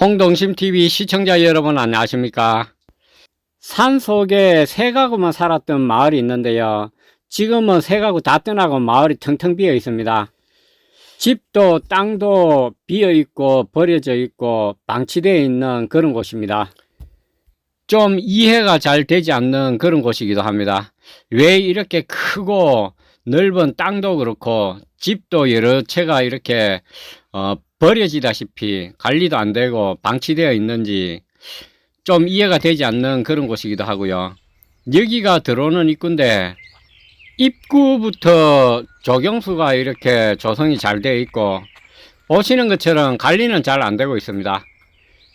홍동심TV 시청자 여러분 안녕하십니까? 산 속에 세 가구만 살았던 마을이 있는데요. 지금은 세 가구 다 떠나고 마을이 텅텅 비어 있습니다. 집도 땅도 비어 있고 버려져 있고 방치되어 있는 그런 곳입니다. 좀 이해가 잘 되지 않는 그런 곳이기도 합니다. 왜 이렇게 크고 넓은 땅도 그렇고 집도 여러 채가 이렇게 어, 버려지다시피 관리도 안 되고 방치되어 있는지 좀 이해가 되지 않는 그런 곳이기도 하고요. 여기가 들어오는 입구인데 입구부터 조경수가 이렇게 조성이 잘 되어 있고 보시는 것처럼 관리는 잘 안 되고 있습니다.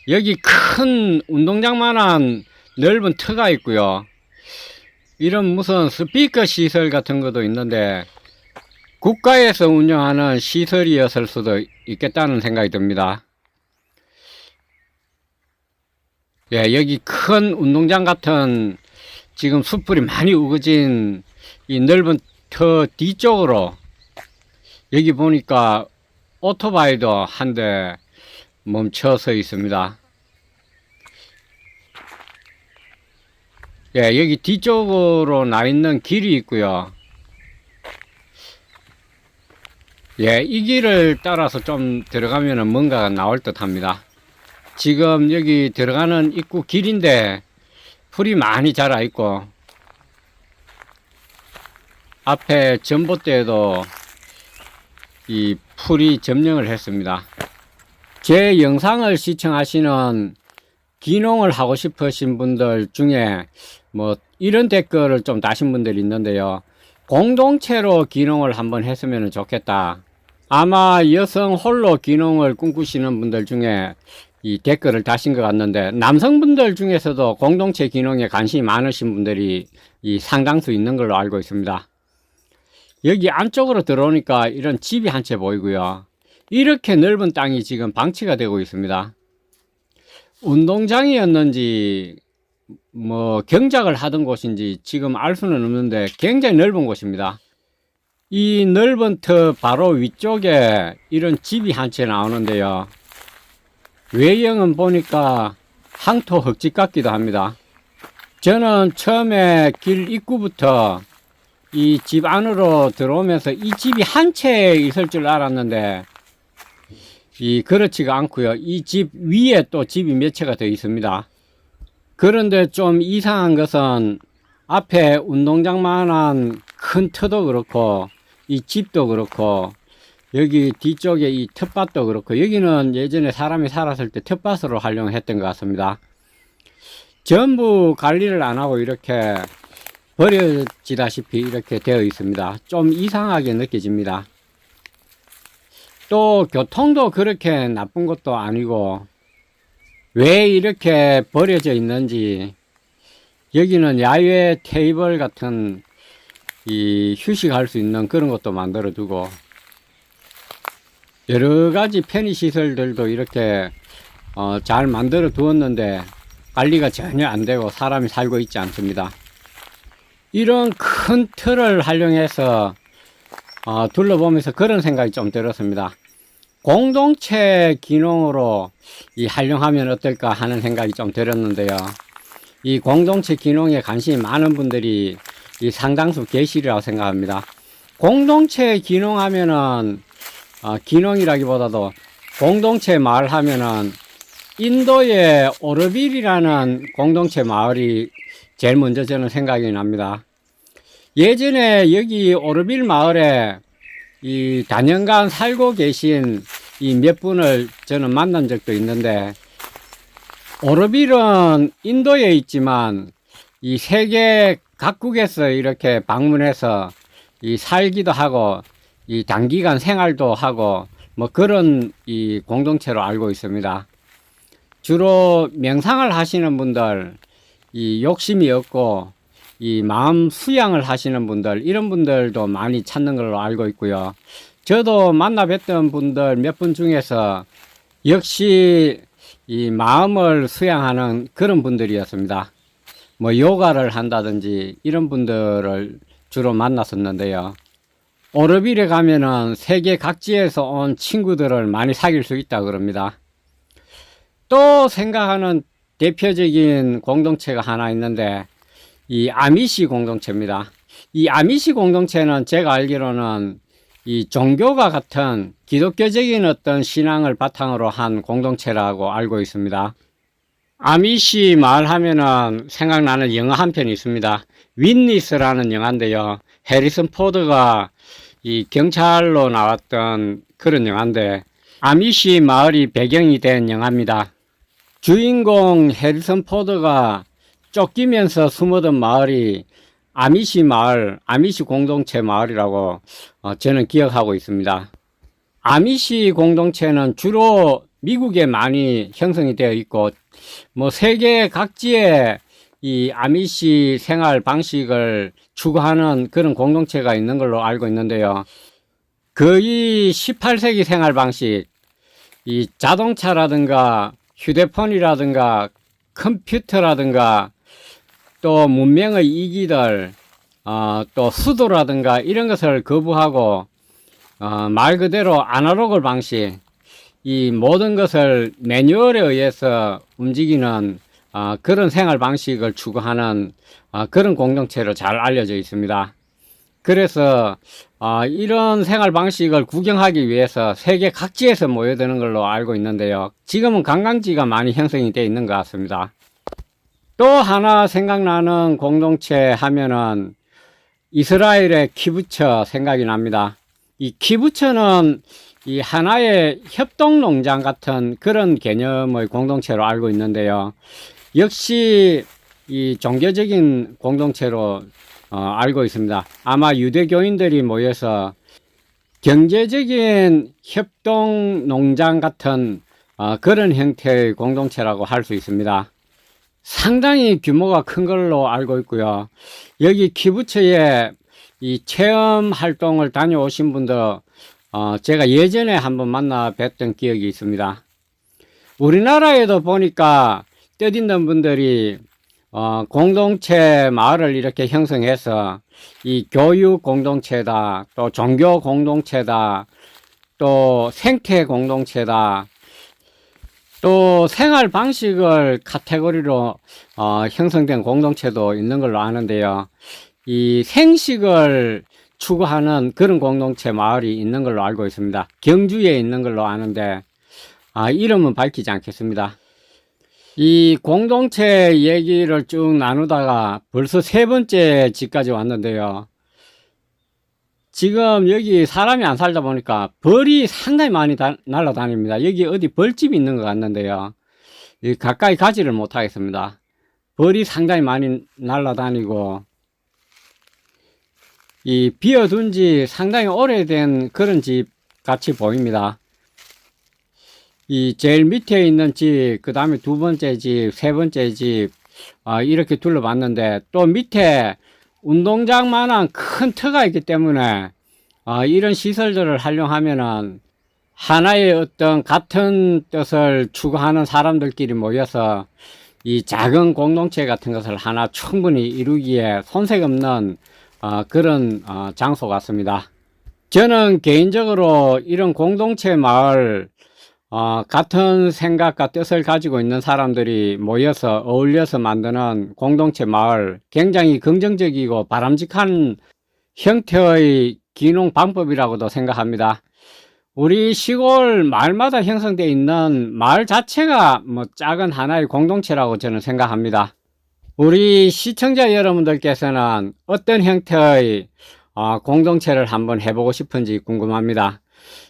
여기 큰 운동장만한 넓은 터가 있고요. 이런 무슨 스피커 시설 같은 것도 있는데 국가에서 운영하는 시설이었을 수도 있겠다는 생각이 듭니다. 예, 여기 큰 운동장 같은 지금 숯불이 많이 우거진 이 넓은 터 뒤쪽으로 여기 보니까 오토바이도 한 대 멈춰 서 있습니다. 예, 여기 뒤쪽으로 나 있는 길이 있고요. 예, 이 길을 따라서 좀 들어가면은 뭔가가 나올 듯 합니다. 지금 여기 들어가는 입구 길인데 풀이 많이 자라 있고 앞에 전봇대에도 이 풀이 점령을 했습니다. 제 영상을 시청하시는 기농을 하고 싶으신 분들 중에 뭐 이런 댓글을 좀 다신 분들이 있는데요. 공동체로 기농을 한번 했으면 좋겠다. 아마 여성 홀로 기농을 꿈꾸시는 분들 중에 이 댓글을 다신 것 같는데 남성분들 중에서도 공동체 기농에 관심이 많으신 분들이 이 상당수 있는 걸로 알고 있습니다. 여기 안쪽으로 들어오니까 이런 집이 한 채 보이고요. 이렇게 넓은 땅이 지금 방치가 되고 있습니다. 운동장이었는지 뭐 경작을 하던 곳인지 지금 알 수는 없는데 굉장히 넓은 곳입니다. 이 넓은 터 바로 위쪽에 이런 집이 한 채 나오는데요. 외형은 보니까 항토 흙집 같기도 합니다. 저는 처음에 길 입구부터 이 집 안으로 들어오면서 이 집이 한 채 있을 줄 알았는데 이 그렇지가 않고요. 이 집 위에 또 집이 몇 채가 더 있습니다. 그런데 좀 이상한 것은 앞에 운동장만한 큰 터도 그렇고 이 집도 그렇고 여기 뒤쪽에 이 텃밭도 그렇고 여기는 예전에 사람이 살았을 때 텃밭으로 활용했던 것 같습니다. 전부 관리를 안 하고 이렇게 버려지다시피 이렇게 되어 있습니다. 좀 이상하게 느껴집니다. 또 교통도 그렇게 나쁜 것도 아니고 왜 이렇게 버려져 있는지 여기는 야외 테이블 같은 이 휴식할 수 있는 그런 것도 만들어 두고 여러 가지 편의 시설들도 이렇게 어, 잘 만들어 두었는데 관리가 전혀 안 되고 사람이 살고 있지 않습니다. 이런 큰 틀을 활용해서 어, 둘러보면서 그런 생각이 좀 들었습니다. 공동체 기능으로 이 활용하면 어떨까 하는 생각이 좀 들었는데요. 이 공동체 기능에 관심이 많은 분들이 이 상당수 계시리라고 생각합니다. 공동체 기능하면은 어, 기능이라기보다도 공동체 마을 하면은 인도의 오르빌이라는 공동체 마을이 제일 먼저 저는 생각이 납니다. 예전에 여기 오르빌 마을에 이 단연간 살고 계신 이 몇 분을 저는 만난 적도 있는데 오르빌은 인도에 있지만 이 세계 각국에서 이렇게 방문해서 이 살기도 하고 이 단기간 생활도 하고 뭐 그런 이 공동체로 알고 있습니다. 주로 명상을 하시는 분들, 이 욕심이 없고 이 마음 수양을 하시는 분들 이런 분들도 많이 찾는 걸로 알고 있고요. 저도 만나 뵀던 분들 몇 분 중에서 역시 이 마음을 수양하는 그런 분들이었습니다. 뭐 요가를 한다든지 이런 분들을 주로 만났었는데요. 오르빌에 가면은 세계 각지에서 온 친구들을 많이 사귈 수 있다 그럽니다. 또 생각하는 대표적인 공동체가 하나 있는데 이 아미시 공동체입니다. 이 아미시 공동체는 제가 알기로는 이 종교가 같은 기독교적인 어떤 신앙을 바탕으로 한 공동체라고 알고 있습니다. 아미시 말 하면은 생각나는 영화 한 편이 있습니다. 윈니스라는 영화인데요. 해리슨 포드가 이 경찰로 나왔던 그런 영화인데 아미시 마을이 배경이 된 영화입니다. 주인공 해리슨 포드가 쫓기면서 숨어든 마을이 아미시 마을, 아미시 공동체 마을이라고 어, 저는 기억하고 있습니다. 아미시 공동체는 주로 미국에 많이 형성이 되어 있고 뭐 세계 각지에 이 아미시 생활 방식을 추구하는 그런 공동체가 있는 걸로 알고 있는데요. 거의 18세기 생활 방식, 이 자동차라든가 휴대폰이라든가 컴퓨터라든가 또 문명의 이기들, 어, 또 수도라든가 이런 것을 거부하고 어, 말 그대로 아날로그 방식, 이 모든 것을 매뉴얼에 의해서 움직이는 어, 그런 생활 방식을 추구하는 어, 그런 공동체로 잘 알려져 있습니다. 그래서 어, 이런 생활 방식을 구경하기 위해서 세계 각지에서 모여드는 걸로 알고 있는데요. 지금은 관광지가 많이 형성이 되어 있는 것 같습니다. 또 하나 생각나는 공동체 하면은 이스라엘의 키부처 생각이 납니다. 이 키부처는 이 하나의 협동농장 같은 그런 개념의 공동체로 알고 있는데요. 역시 이 종교적인 공동체로 어, 알고 있습니다. 아마 유대교인들이 모여서 경제적인 협동 농장 같은 어, 그런 형태의 공동체라고 할 수 있습니다. 상당히 규모가 큰 걸로 알고 있고요. 여기 키부처에 이 체험 활동을 다녀오신 분들 어, 제가 예전에 한번 만나 뵀던 기억이 있습니다. 우리나라에도 보니까 뜻 있는 분들이 어, 공동체 마을을 이렇게 형성해서 이 교육 공동체다, 또 종교 공동체다, 또 생태 공동체다, 또 생활 방식을 카테고리로 어, 형성된 공동체도 있는 걸로 아는데요. 이 생식을 추구하는 그런 공동체 마을이 있는 걸로 알고 있습니다. 경주에 있는 걸로 아는데 아, 이름은 밝히지 않겠습니다. 이 공동체 얘기를 쭉 나누다가 벌써 세 번째 집까지 왔는데요. 지금 여기 사람이 안 살다 보니까 벌이 상당히 많이 다, 날아다닙니다. 여기 어디 벌집이 있는 것 같는데요. 가까이 가지를 못하겠습니다. 벌이 상당히 많이 날아다니고 이 비어둔 지 상당히 오래된 그런 집 같이 보입니다. 이 제일 밑에 있는 집, 그 다음에 두 번째 집, 세 번째 집, 아, 이렇게 둘러봤는데 또 밑에 운동장만한 큰 터가 있기 때문에 아, 이런 시설들을 활용하면은 하나의 어떤 같은 뜻을 추구하는 사람들끼리 모여서 이 작은 공동체 같은 것을 하나 충분히 이루기에 손색 없는 어, 그런 어, 장소 같습니다. 저는 개인적으로 이런 공동체 마을 어, 같은 생각과 뜻을 가지고 있는 사람들이 모여서 어울려서 만드는 공동체 마을 굉장히 긍정적이고 바람직한 형태의 기농 방법이라고도 생각합니다. 우리 시골 마을마다 형성되어 있는 마을 자체가 뭐 작은 하나의 공동체라고 저는 생각합니다. 우리 시청자 여러분들께서는 어떤 형태의 어, 공동체를 한번 해보고 싶은지 궁금합니다.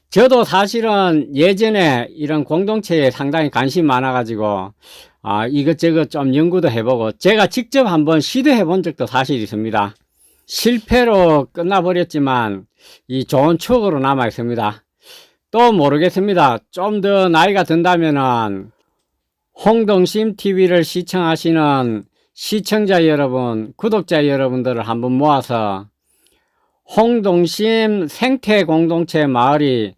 저도 사실은 예전에 이런 공동체에 상당히 관심 많아가지고 아, 이것저것 좀 연구도 해보고 제가 직접 한번 시도해 본 적도 사실 있습니다. 실패로 끝나버렸지만 이 좋은 추억으로 남아 있습니다. 또 모르겠습니다. 좀 더 나이가 든다면은 홍동심 TV를 시청하시는 시청자 여러분, 구독자 여러분들을 한번 모아서 홍동심 생태 공동체 마을이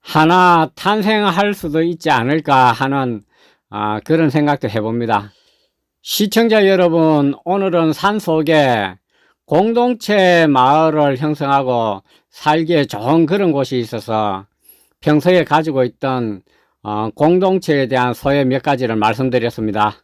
하나 탄생할 수도 있지 않을까 하는 아, 그런 생각도 해봅니다. 시청자 여러분, 오늘은 산 속에 공동체 마을을 형성하고 살기에 좋은 그런 곳이 있어서 평소에 가지고 있던 어, 공동체에 대한 소외 몇 가지를 말씀드렸습니다.